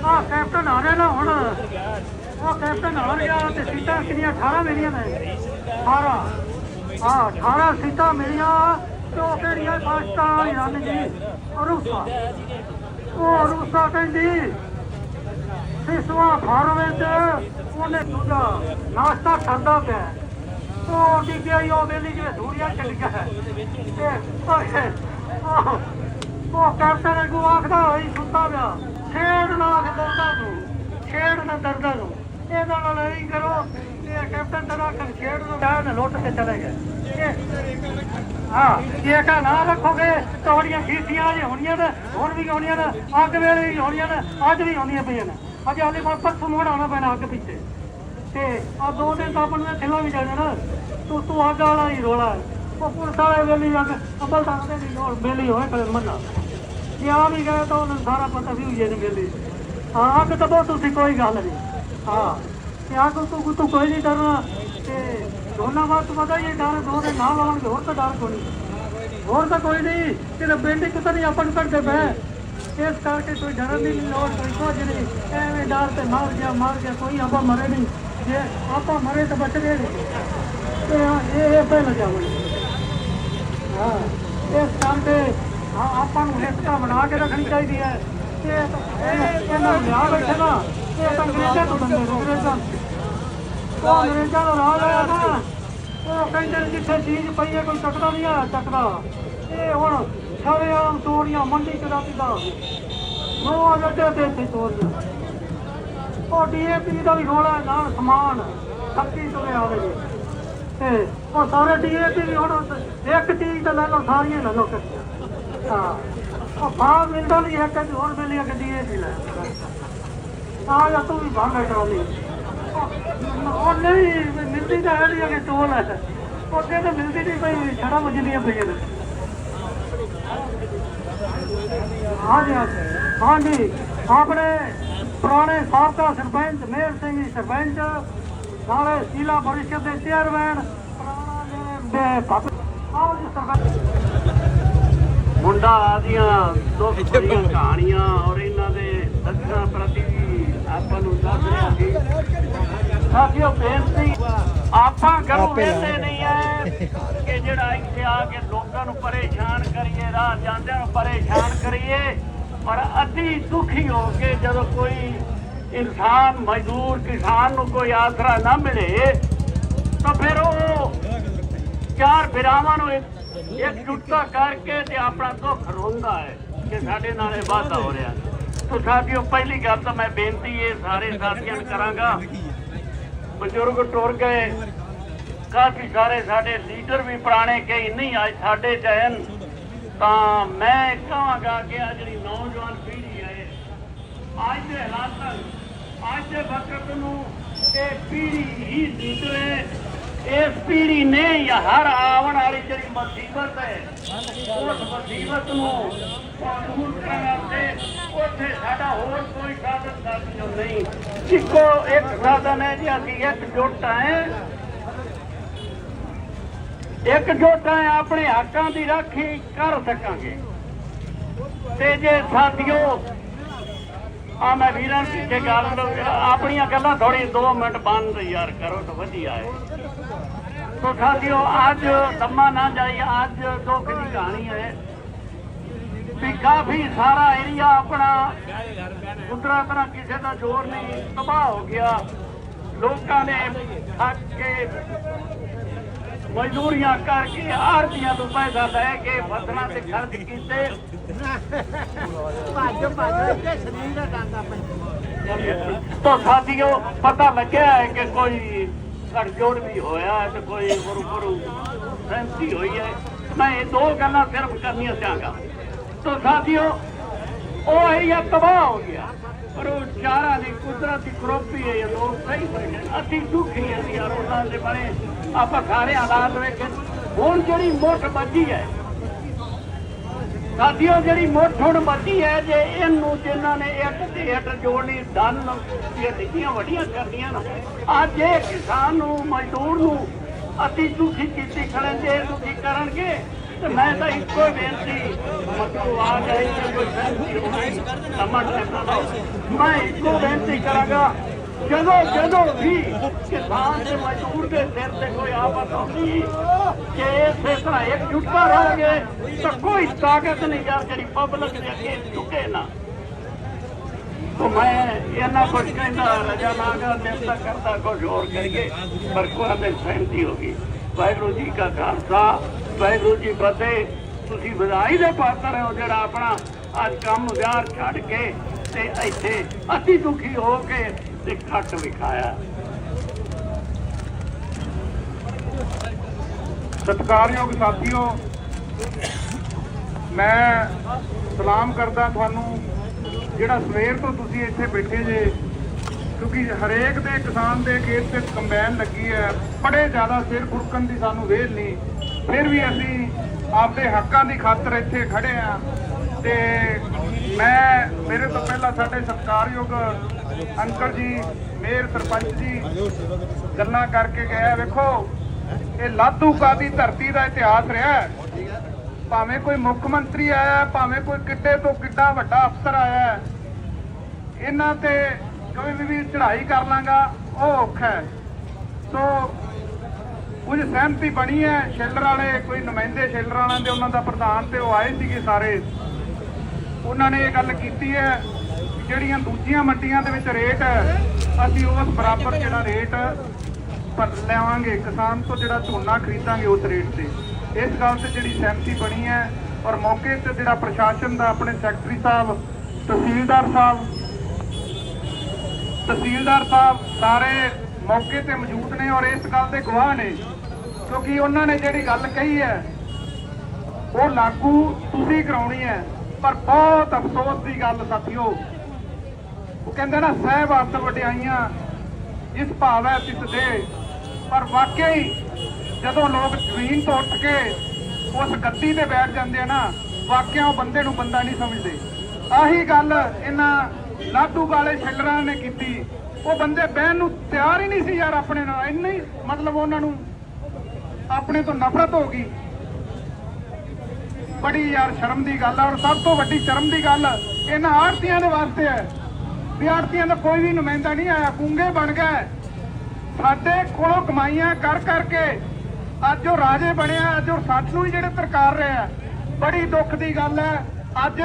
ਆ ਕੈਪਟਨ ਆ ਰਿਹਾ ਨਾ ਹੁਣ ਉਹ ਕੈਪਟਨ ਆ ਰਿਹਾ ਤੇ ਸੀਟਾਂ ਕਿੰਨੀਆਂ? 18 ਮਿਲੀਆਂ ਨੇ। 18 ਹਾਂ 18 ਸੀਟਾਂ ਮਿਲੀਆਂ ਤੇ ਉਹ ਕਿਹੜੀਆਂ? ਪਾਕਿਸਤਾਨ ਵਾਲੀ ਰਨ ਰੂਸਾ। ਉਹ ਰੂਸਾ ਕਹਿੰਦੀ ਸਿਸਵਾ ਫਾਰਮ ਵਿੱਚ ਉਹਨੇ ਦੂਜਾ ਨਾਸ਼ਤਾ ਖਾਂਦਾ ਪਿਆ ਉਹ ਡਿੱਗਿਆ ਹੀ ਉਹ ਵੇਲੀ ਜਿਵੇਂ ਧੂੜੀਆਂ ਚੱਲੀਆਂ ਹੈ ਤੇ ਉਹ ਉਹ ਕੈਪਟਨ ਨੂੰ ਆਖਦਾ ਹੋਈ ਸੁੱਤਾ ਪਿਆ ਛੇੜ ਨਾ ਦਰਦਾਂ ਨੂੰ ਛੇੜ ਨਾ ਦਰਦਾਂ ਨੂੰ ਇਹਦਾ ਨਾਲ ਨਹੀਂ ਕਰੋ ਇਹ ਕੈਪਟਨ ਤੇਰਾ ਕਰ ਛੇੜ ਨੂੰ ਡਾਹ ਨੇ ਲੁੱਟ ਕੇ ਚਲੇ ਗਏ ਇਹ- ਹਾਂ ਇਹ ਕਾ ਨਾ ਰੱਖੋਗੇ ਤੁਹਾਡੀਆਂ ਖੀਸੀਆਂ ਜੇ ਹੋਣੀਆਂ ਨੇ ਹੁਣ ਵੀ ਹੋਣੀਆਂ ਨੇ ਅੱਗ ਵੇਲੇ ਵੀ ਹੋਣੀਆਂ ਨੇ ਅੱਜ ਵੀ ਹੋਣੀਆਂ ਪਈਆਂ ਨੇ ਅੱਜ ਹਾਲੇ ਪਰ ਪਰਸੋਂ ਮੋੜ ਆਉਣਾ ਪੈਣਾ ਅੱਗ ਪਿੱਛੇ। ਤੇ ਆ ਦੋ ਦਿਨ ਤਾਂ ਆਪਾਂ ਨੂੰ ਥਿਲਾ ਵੀ ਜਾਣਾ ਨਾ। ਤੂੰ ਤੂੰ ਅੱਗ ਵਾਲਾ ਹੀ ਰੋਲਾ ਉਹ ਪੁਲਿਸ ਵਾਲੇ ਵੇਲੀ ਅੱਗ ਅਬਲ ਤਾਂ ਨਹੀਂ ਹੋਰ ਵੇਲੀ ਹੋਏ ਕਦੇ ਮੰਨਾ ਜੇ ਆ ਵੀ ਗਏ ਤਾਂ ਉਹਨੂੰ ਸਾਰਾ ਪਤਾ ਵੀ ਹੋਈ ਨਹੀਂ ਵੇਲੀ। ਹਾਂ, ਅੱਗ ਤਾਂ ਬਹੁਤ ਤੁਸੀਂ ਕੋਈ ਗੱਲ ਨਹੀਂ। ਹਾਂ, ਤੇ ਅੱਗ ਤੂੰ ਤੂੰ ਕੋਈ ਨਹੀਂ ਡਰਨਾ। ਤੇ ਦੋਨਾਂ ਵਾਰ ਤੋਂ ਪਤਾ ਹੀ ਹੈ, ਡਰ ਦੋ ਦੇ ਨਾਲ ਆਉਣਗੇ ਹੋਰ ਤਾਂ ਡਰ ਕੋਈ ਹੋਰ ਤਾਂ ਕੋਈ ਨਹੀਂ ਤੇਰਾ ਬੇਟੀ ਕਿਤੇ ਨਹੀਂ ਆਪਾਂ ਨੂੰ ਕੱਢਦੇ ਪਏ ਇਸ ਕਰਕੇ ਕੋਈ ਡਰਨ ਦੀ ਨਹੀਂ ਲੋੜ ਕੋਈ ਕੁਝ ਨਹੀਂ। ਐਵੇਂ ਡਰ ਤੇ ਮਰ ਗਿਆ ਮਰ ਗਿਆ, ਕੋਈ ਆਪਾਂ ਮਰੇ ਨਹੀਂ। ਜੇ ਆਪਾਂ ਮਰੇ ਤਾਂ ਬਚਦੇ ਨਹੀਂ। ਤੇ ਇਹ ਇਹ ਪਹਿਲਾਂ ਜਾਵੜੇ ਹਾਂ, ਇਸ ਕੰਮ ਆਪਾਂ ਨੂੰ ਹਿੱਸਾ ਬਣਾ ਕੇ ਰੱਖਣੀ ਚਾਹੀਦੀ ਹੈ। ਤੇ ਇਹਨਾਂ ਲਿਆ ਬੈਠੇ ਨਾ, ਇਹ ਤਾਂ ਅੰਗਰੇਜ਼ਾਂ ਤੋਂ ਬੰਦੇ ਨੇ, ਅੰਗਰੇਜ਼ਾਂ। ਉਹ ਅੰਗਰੇਜ਼ਾਂ ਦਾ ਰਾਜ ਆਇਆ ਨਾ। ਉਹ ਕਹਿੰਦੇ ਜਿੱਥੇ ਚੀਜ਼ ਪਈ ਹੈ, ਕੋਈ ਚੱਕਦਾ ਨਹੀਂ ਆ ਚੱਕਦਾ। ਇਹ ਹੁਣ ਸ਼ਰੇਆਮ ਤੋਰੀਆਂ ਮੰਡੀ ਚ ਰਾਤੀ ਦਾ ਨੋ ਅੱਡੇ ਤੇ ਇੱਥੇ ਤੋਰੀਆਂ ਉਹ ਡੀਏਪੀ ਦਾ ਵੀ ਰੋਲਾ ਨਾਲ ਸਮਾਨ ਸੱਤੀ ਤੁਰੇ ਆਵੇ ਜੀ। ਤੇ ਉਹ ਸਾਰੇ ਡੀਏਪੀ ਵੀ ਹੁਣ ਇੱਕ ਚੀਜ਼ ਤਾਂ ਲੈ ਲਓ, ਸਾਰੀਆਂ ਲੈ ਲਓ ਹਾਂ। ਉਹ ਬਾਹਰ ਮਿਲਦਾ ਨਹੀਂ, ਇੱਕ ਚ ਹੋਰ ਮਿਲੀ ਇੱਕ ਡੀਏਪੀ ਲੈ ਆ ਜਾ, ਤੂੰ ਵੀ ਬਾਹਰ ਟਰਾਲੀ ਉਹ ਨਹੀਂ, ਮਿਲਦੀ ਤਾਂ ਹੈ ਨਹੀਂ ਅਗੇ ਟੋਲ ਹੈ। ਉਹਦੇ ਤਾਂ ਮਿਲਦੀ ਨਹੀਂ ਪਈ ਛੜਾ ਮੁਜਲੀਆਂ ਪਈਆਂ ਨੇ ਹਾਂਜੀ ਹਾਂਜੀ। ਆਪਣੇ ਪੁਰਾਣੇ ਸਾਬਕਾ ਸਰਪੰਚ ਮੇਹਰ ਸਿੰਘ ਸਰਪੰਚ, ਨਾਲੇ ਜ਼ਿਲ੍ਹਾ ਪਰਿਸ਼ਦ ਦੇ ਚੇਅਰਮੈਨ ਮੁੰਡਾ ਆਦੀਆਂ ਦੁੱਖ ਭਰੀਆਂ ਕਹਾਣੀਆਂ ਔਰ ਇਹਨਾਂ ਦੇ ਦੱਸਣ ਪ੍ਰਤੀ ਆਪਾਂ ਨੂੰ ਦੱਸ ਰਿਹਾ ਸੀ ਸਾਥੀਓ ਬੇਨਤੀ ਆਪਾਂ ਘਰੋਂ ਵੇਲੇ ਨਹੀਂ ਹੈ ਕਿ ਜਿਹੜਾ ਇੱਥੇ ਆ ਕੇ ਲੋਕਾਂ ਨੂੰ ਪਰੇਸ਼ਾਨ ਕਰੀਏ ਰਾਹ ਜਾਂਦਿਆਂ ਨੂੰ ਪਰੇਸ਼ਾਨ ਕਰੀਏ ਪਰ ਅੱਧੀ ਦੁਖੀ ਹੋ ਕੇ ਜਦੋਂ ਕੋਈ ਇਨਸਾਨ ਮਜ਼ਦੂਰ ਕਿਸਾਨ ਨੂੰ ਕੋਈ ਆਸਰਾ ਨਾ ਮਿਲੇ ਤਾਂ ਫਿਰ ਉਹ ਚਾਰ ਫਿਰਾਵਾਂ ਨੂੰ ਇੱਕ ਇੱਕ ਜੁੱਟਾ ਕਰਕੇ ਤੇ ਆਪਣਾ ਦੁੱਖ ਰੋਂਦਾ ਹੈ ਕਿ ਸਾਡੇ ਨਾਲ ਇਹ ਵਾਧਾ ਹੋ ਰਿਹਾ। ਤੋ ਸਾਥੀਓ ਪਹਿਲੀ ਗੱਲ ਤਾਂ ਮੈਂ ਬੇਨਤੀ ਇਹ ਸਾਰੇ ਸਾਥੀਆਂ ਨੂੰ ਕਰਾਂਗਾ ਬਜ਼ੁਰਗ ਟੁਰ ਗਏ। ਕਾਫੀ ਸਾਰੇ ਸਾਡੇ ਲੀਡਰ ਵੀ ਪੁਰਾਣੇ ਕਈ ਨਹੀਂ, ਅੱਜ ਸਾਡੇ ਚ ਤਾਂ ਮੈਂ ਕਹਾਂਗਾ ਕਿ ਆ ਜਿਹੜੀ ਨੌਜਵਾਨ ਪੀੜ੍ਹੀ ਹੈ, ਅੱਜ ਦੇ ਹਾਲਾਤਾਂ, ਅੱਜ ਦੇ ਵਕਤ ਨੂੰ ਇਹ ਪੀੜ੍ਹੀ ਹੀ ਲੀਡਰ ਹੈ ਇਸ ਪੀੜ੍ਹੀ ਨੇ ਜਾਂ ਹਰ ਆਉਣ ਵਾਲੀ ਜਿਹੜੀ ਮੁਸੀਬਤ ਹੈ, ਉਸ ਮੁਸੀਬਤ ਨੂੰ ਦੂਰ ਕਰਨ ਵਾਸਤੇ ਉੱਥੇ ਸਾਡਾ ਹੋਰ ਕੋਈ ਸਾਧਨ ਸਾਥੀਓ ਨਹੀਂ। ਇੱਕੋ ਇੱਕ ਸਾਧਨ ਹੈ ਜੀ, ਅਸੀਂ ਇੱਕਜੁੱਟ ਹੈ। ਇੱਕਜੁੱਟ ਹੈ ਆਪਣੇ ਹੱਕਾਂ ਦੀ ਰਾਖੀ ਕਰ ਸਕਾਂਗੇ। ਤੇ ਜੇ ਸਾਥੀਓ, ਆ ਮੈਂ ਵੀਰਾਂ ਨੂੰ ਪਿੱਛੇ ਗੱਲ ਆਪਣੀਆਂ ਗੱਲਾਂ ਥੋੜੀ 2 ਮਿੰਟ ਬੰਦ ਯਾਰ ਕਰੋ ਤਾਂ ਵਧੀਆ ਹੈ। ਤੋ ਸਾਥੀਓ ਅੱਜ ਲੰਮਾ ਨਾ ਜਾਈ ਅੱਜ ਦੁੱਖ ਦੀ ਕਹਾਣੀ ਹੈ। ਵੀ ਕਾਫੀ ਸਾਰਾ ਏਰੀਆ ਆਪਣਾ ਕੁਦਰਤ ਨਾਲ ਕਿਸੇ ਦਾ ਜ਼ੋਰ ਨਹੀਂ ਤਬਾਹ ਹੋ ਗਿਆ। ਲੋਕਾਂ ਨੇ ਥੱਕ ਕੇ ਮਜ਼ਦੂਰੀਆਂ ਕਰਕੇ ਆੜਤੀਆਂ ਤੋਂ ਪੈਸਾ ਲੈ ਕੇ ਫਸਲਾਂ ਤੇ ਖਰਚ ਕੀਤੇ। ਤਾਂ ਸਾਥੀਓ ਪਤਾ ਲੱਗਿਆ ਹੈ ਕਿ ਕੋਈ ਗੜਜੋੜ ਵੀ ਹੋਇਆ ਤੇ ਕੋਈ ਗੁਰੂ ਗੁਰੂ ਸਹਿਮਤੀ ਹੋਈ ਹੈ। ਮੈਂ ਇਹ ਦੋ ਗੱਲਾਂ ਸਿਰਫ ਕਰਨੀਆਂ ਚਾਹਾਂਗਾ। ਤਾਂ ਸਾਥੀਓ, ਉਹ ਏਰੀਆ ਤਬਾਹ ਹੋ ਗਿਆ। ਪਰ ਉਹ ਚਾਰਾਂ ਦੀ ਕੁਦਰਤ ਦੀ ਕਰੋਪੀ ਹੈ, ਇਹ ਲੋਕ ਸਹੀ ਬੈਠੇ ਅਸੀਂ ਦੁਖੀ ਹਾਂ ਯਾਰ ਉਹਨਾਂ ਦੇ ਬੜੇ ਆਪਾਂ ਸਾਰੇ ਹਾਲਾਤ ਵੇਖੇ। ਹੁਣ ਜਿਹੜੀ ਮੁੱਠ ਬੱਜੀ ਹੈ ਸਾਥੀਓ, ਜਿਹੜੀ ਮੁੱਠ ਹੁਣ ਬੱਜੀ ਹੈ, ਜੇ ਇਹਨੂੰ ਜਿਨ੍ਹਾਂ ਨੇ ਇੱਕ ਤੇ ਇੱਕ ਜੋੜਨੀ, ਦਨ ਇਹ ਨਿੱਕੀਆਂ ਵੱਡੀਆਂ ਕਰਦੀਆਂ ਨਾ, ਅੱਜ ਇਹ ਕਿਸਾਨ ਨੂੰ, ਮਜ਼ਦੂਰ ਨੂੰ ਅਤੀ ਦੁਖੀ ਕੀਤੀ ਖੜੇ ਜੇ ਦੁਖੀ ਕਰਨਗੇ, ਤੇ ਮੈਂ ਤਾਂ ਇੱਕੋ ਹੀ ਬੇਨਤੀ, ਮਤਲਬ ਆ ਜਾਏ ਕੋਈ ਸਹਿਮਤੀ ਹੋਣੀ ਸਮਝ ਲੈਣਾ ਮੈਂ ਇੱਕੋ ਬੇਨਤੀ ਕਰਾਂਗਾ ਜਦੋਂ ਜਦੋਂ ਵੀ ਕਿਸਾਨ ਤੇ ਮਜ਼ਦੂਰ ਦੇ ਸਿਰ ਤੇ ਕੋਈ ਆਫਤ ਆਉਂਦੀ ਕਿ ਇਸੇ ਤਰ੍ਹਾਂ ਇੱਕ ਜੁਟਾ ਰਹੋਗੇ ਤਾਂ ਕੋਈ ਤਾਕਤ ਨਹੀਂ ਯਾਰ ਜਿਹੜੀ ਪਬਲਿਕ ਦੇ ਅੱਗੇ ਝੁਕੇ ਨਾ। ਤੋ ਮੈਂ ਇਹਨਾਂ ਕੁਝ ਕਹਿੰਦਾ ਰਜਾ ਨਾਗਾ ਨਿਰਤਾ ਕਰਦਾ, ਕੁਝ ਹੋਰ ਕਰੀਏ, ਪਰ ਕੋਈ ਦੇ ਸਹਿਮਤੀ ਹੋ ਗਈ। ਵਾਹਿਗੁਰੂ ਜੀ ਕਾ ਖਾਲਸਾ, ਵਾਹਿਗੁਰੂ ਜੀ ਫਤਿਹ। ਤੁਸੀਂ ਵਧਾਈ ਦੇ ਪਾਤਰ ਹੋ, ਜਿਹੜਾ ਆਪਣਾ ਅੱਜ ਕੰਮ ਵਿਆਹ ਛੱਡ ਕੇ ਤੇ ਇੱਥੇ ਅਤੀ ਦੁਖੀ ਹੋ ਕੇ ਤੇ ਖੱਟ ਵਿਖਾਇਆ। ਸਤਿਕਾਰਯੋਗ ਸਾਥੀਓ, ਮੈਂ ਸਲਾਮ ਕਰਦਾ ਤੁਹਾਨੂੰ, ਜਿਹੜਾ ਸਵੇਰ ਤੋਂ ਤੁਸੀਂ ਇੱਥੇ ਬੈਠੇ ਜੇ, ਕਿਉਂਕਿ ਹਰੇਕ ਦੇ ਕਿਸਾਨ ਦੇ ਖੇਤ ਤੇ ਕੰਬਾਈਨ ਲੱਗੀ ਹੈ, ਬੜੇ ਜ਼ਿਆਦਾ ਸਿਰ ਖੁਰਕਣ ਦੀ ਸਾਨੂੰ ਵੇਲ ਨਹੀਂ। ਫਿਰ ਵੀ ਅਸੀਂ ਆਪਦੇ ਹੱਕਾਂ ਦੀ ਖਾਤਰ ਇੱਥੇ ਖੜੇ ਆ ਤੇ ਮੈਂ ਮੇਰੇ ਤੋਂ ਪਹਿਲਾਂ ਸਾਡੇ ਸਤਿਕਾਰਯੋਗ ਅੰਕਲ ਜੀ ਮੇਰ ਸਰਪੰਚ ਜੀ, ਗੱਲਾਂ ਕਰਕੇ ਗਏ ਵੇਖੋ, ਇਹ ਲਾਧੂਕਾ ਦੀ ਧਰਤੀ ਦਾ ਇਤਿਹਾਸ ਰਿਹਾ ਭਾਵੇਂ ਕੋਈ ਮੁੱਖ ਮੰਤਰੀ ਆਇਆ ਭਾਵੇਂ ਕੋਈ ਕਿੱਡੇ ਤੋਂ ਕਿੱਡਾ ਵੱਡਾ ਅਫਸਰ ਆਇਆ ਇਹਨਾਂ ਤੇ ਕੋਈ ਵੀ ਚੜ੍ਹਾਈ ਕਰ ਲਾਂਗਾ, ਉਹ ਔਖਾ ਹੈ। ਸੋ, ਕੁਝ ਸਹਿਮਤੀ ਬਣੀ ਹੈ, ਸ਼ੈਲਰ ਵਾਲੇ, ਕੋਈ ਨੁਮਾਇੰਦੇ ਸ਼ੈਲਰ ਵਾਲਿਆਂ ਦੇ, ਉਹਨਾਂ ਦਾ ਪ੍ਰਧਾਨ ਤੇ ਉਹ ਆਏ ਸੀਗੇ ਸਾਰੇ। ਉਹਨਾਂ ਨੇ ਇਹ ਗੱਲ ਕੀਤੀ ਹੈ ਜਿਹੜੀਆਂ ਦੂਜੀਆਂ ਮੰਡੀਆਂ ਦੇ ਵਿੱਚ ਰੇਟ ਅਸੀਂ ਉਸ ਬਰਾਬਰ ਜਿਹੜਾ ਰੇਟ ਪਰ ਲੈਵਾਂਗੇ ਕਿਸਾਨ ਤੋਂ ਜਿਹੜਾ ਝੋਨਾ ਖਰੀਦਾਂਗੇ ਉਸ ਰੇਟ ਤੇ। ਇਸ ਗੱਲ ਤੇ ਜਿਹੜੀ ਸਹਿਮਤੀ ਬਣੀ ਹੈ ਔਰ ਮੌਕੇ ਤੇ ਜਿਹੜਾ ਪ੍ਰਸ਼ਾਸਨ ਦਾ ਆਪਣੇ ਸੈਕਟਰੀ ਸਾਹਿਬ ਤਹਿਸੀਲਦਾਰ ਸਾਹਿਬ ਤਹਿਸੀਲਦਾਰ ਸਾਹਿਬ ਸਾਰੇ ਮੌਕੇ ਤੇ ਮੌਜੂਦ ਨੇ ਔਰ ਇਸ ਗੱਲ ਦੇ ਗਵਾਹ ਨੇ ਕਿਉਂਕਿ ਉਹਨਾਂ ਨੇ ਜਿਹੜੀ ਗੱਲ ਕਹੀ ਹੈ ਉਹ ਲਾਗੂ ਤੁਸੀਂ ਕਰਾਉਣੀ ਹੈ ਪਰ ਬਹੁਤ ਅਫਸੋਸ ਦੀ ਗੱਲ ਸਾਥੀਓ ਉਹ ਕਹਿੰਦੇ ਨਾ ਸਹਿਬ ਹੱਥ ਵਡਿਆਈਆਂ ਇਸ ਭਾਵ ਹੈ ਤਿਸ ਦੇ। ਪਰ ਵਾਕਿਆ ਹੀ ਜਦੋਂ ਲੋਕ ਜ਼ਮੀਨ ਤੋਂ ਉੱਠ ਕੇ ਉਸ ਗੱਦੀ ਤੇ ਬੈਠ ਜਾਂਦੇ ਆ ਨਾ, ਵਾਕਿਆ ਉਹ ਬੰਦੇ ਨੂੰ ਬੰਦਾ ਨਹੀਂ ਸਮਝਦੇ। ਆਹੀ ਗੱਲ ਇਹਨਾਂ ਲਾਡੂ ਵਾਲੇ ਛੱਲਰਾਂ ਨੇ ਕੀਤੀ। ਉਹ ਬੰਦੇ ਬਹਿਣ ਨੂੰ ਤਿਆਰ ਹੀ ਨਹੀਂ ਸੀ ਯਾਰ ਆਪਣੇ ਨਾਲ। ਇੰਨਾ ਹੀ ਮਤਲਬ ਉਹਨਾਂ ਨੂੰ ਆਪਣੇ ਤੋਂ ਨਫ਼ਰਤ ਹੋ ਗਈ। ਬੜੀ ਯਾਰ ਸ਼ਰਮ ਦੀ ਗੱਲ ਹੈ ਔਰ ਸਭ ਤੋਂ ਵੱਡੀ ਸ਼ਰਮ ਦੀ ਗੱਲ ਇਹਨਾਂ ਆੜਤੀਆਂ ਦੇ ਵਾਸਤੇ ਹੈ। ਵੀ ਦਾ ਕੋਈ ਵੀ ਨੁਮਾਇੰਦਾ ਨਹੀਂ ਆਇਆ ਗੁੰਗੇ ਬਣ ਗਏ। ਸਾਡੇ ਕੋਲੋਂ ਕਮਾਈਆਂ ਕਰ ਕਰਕੇ ਅੱਜ ਉਹ ਰਾਜੇ ਬਣਿਆ, ਅੱਜ ਉਹ ਸੱਚ ਹੀ ਜਿਹੜੇ ਤਰਕਾਰ ਰਹੇ ਬੜੀ ਦੁੱਖ ਦੀ ਗੱਲ ਹੈ। ਅੱਜ